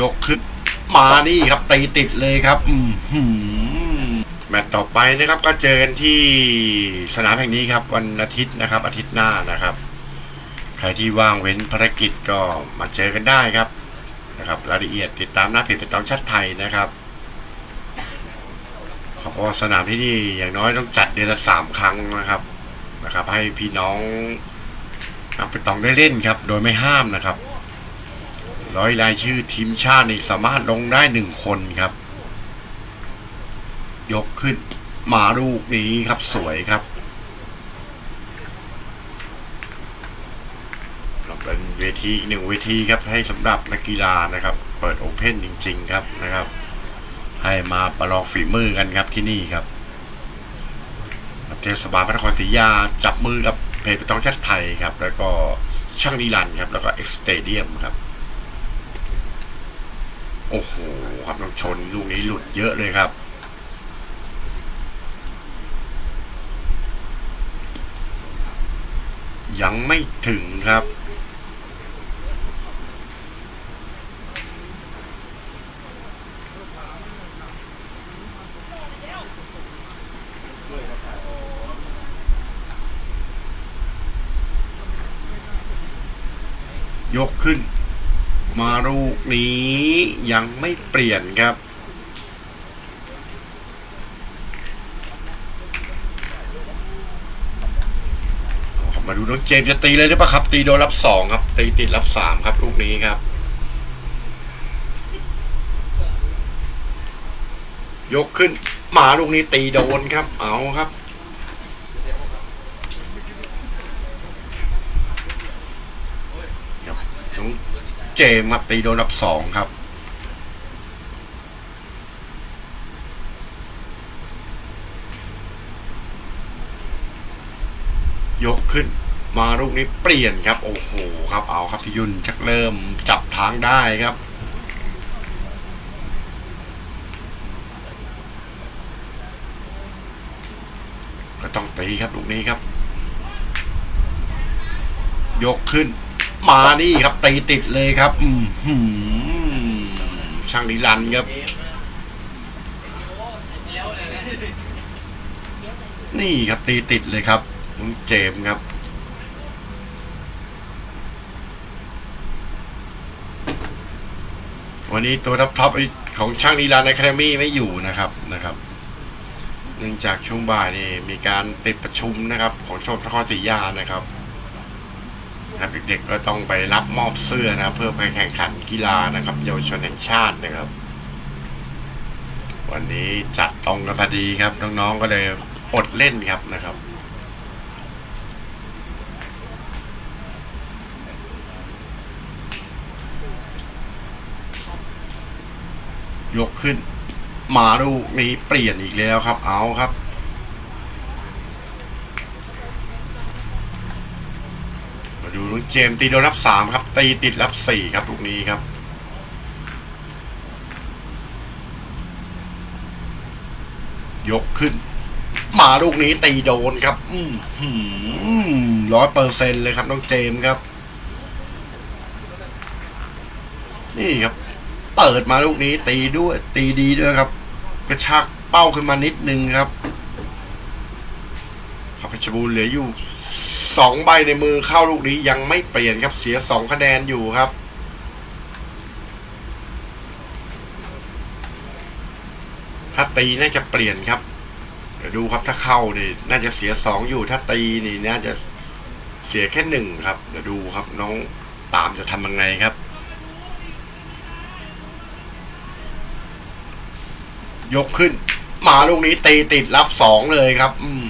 ยกขึ้นมานี่ครับตีติดเลยครับ อืแมตช์ต่อไปนะครับก็เจอกันที่สนามแห่งนี้ครับ วันอาทิตย์นะครับ อาทิตย์หน้านะครับ ใครที่ว่างเว้นภารกิจก็มาเจอกันได้ครับนะครับรายละเอียดติดตามหน้าเพจเป็นตองชัดไทยนะครับเพราะสนามที่นี่อย่างน้อยต้องจัดเดือนละสามครั้งนะครับนะครับ ให้พี่น้องนักไปตองได้เล่นครับ โดยไม่ห้ามนะครับ ร้อยรายชื่อทีมชาตินี่สามารถลงได้หนึ่งคนครับ ยกขึ้นมาลูกนี้ครับสวยครับเป็นเวทีหนึ่งเวทีครับให้สำหรับนักกีฬานะครับ เปิดโอเพ่นจริง ๆ ครับนะครับ ให้มาประลองฝีมือกันครับที่นี่ครับเทศบาลพระนครศรีอยุธยาจับมือกับเพจปต้องชัดไทยครับ แล้วก็ช่างนิรันครับ แล้วก็เอ็กซ์เตเดียมครับ โอ้โหครับน้องชนลูกนี้หลุดเยอะเลยครับยังไม่ถึงครับ ยกขึ้น มาลูกนี้ยังไม่เปลี่ยนครับ มาดูน้องเจมส์จะตีเลยหรือเปล่าครับ ตีโดนรับสองครับ ตีติดรับสามครับลูกนี้ครับ ยกขึ้นมาลูกนี้ตีโดนครับ เอาครับน้อง เจมส์ครับตีโดนรับสองครับ ยกขึ้นมาลูกนี้เปลี่ยนครับ โอ้โหครับเอาครับพี่ยุนชักเริ่มจับทางได้ครับก็ต้องตีครับลูกนี้ครับ ยกขึ้น มานี่ครับตีติดเลยครับ อืมหืมช่างนิรันครับ นี่ครับตีติดเลยครับน้องเจมครับวันนี้ตัวท็อปท็อปของช่างนิรันดร์อะคาเดมี่ไม่อยู่นะครับนะครับ เนื่องจากช่วงบ่ายนี่มีการติดประชุมนะครับ ของชมนครศรียุธยานะครับ นะเด็กๆก็ต้องไปรับมอบเสื้อนะเพื่อไปแข่งขันกีฬานะครับ เยาวชนแห่งชาตินะครับ วันนี้จัดตรงกันพอดีครับน้องๆก็เลยอดเล่นครับนะครับยกขึ้น มาลูกนี้เปลี่ยนอีกแล้วครับ เอาครับ มา ดูน้องเจมส์ตีโดนรับสามครับ ตีติดรับสี่ครับลูกนี้ครับยกขึ้น มาลูกนี้ตีโดนครับ อืมร้อยเปอร์เซ็นเลยครับ น้องเจมส์ครับ นี่ครับ เปิดมาลูกนี้ ตีด้วย ตีดีด้วยครับ กระชากเป้าขึ้นมานิดนึงครับครับเพชรบูรณ์เหลืออยู่ สองใบในมือเข้าลูกนี้ยังไม่เปลี่ยนครับเสียสองคะแนนอยู่ครับ ถ้าตีน่าจะเปลี่ยนครับ เดี๋ยวดูครับถ้าเข้านี่น่าจะเสียสองอยู่ ถ้าตีนี่น่าจะเสียแค่หนึ่งครับ เดี๋ยวดูครับน้องตามจะทำยังไงครับ ยกขึ้น มาลูกนี้ตีติดรับสองเลยครับ อืม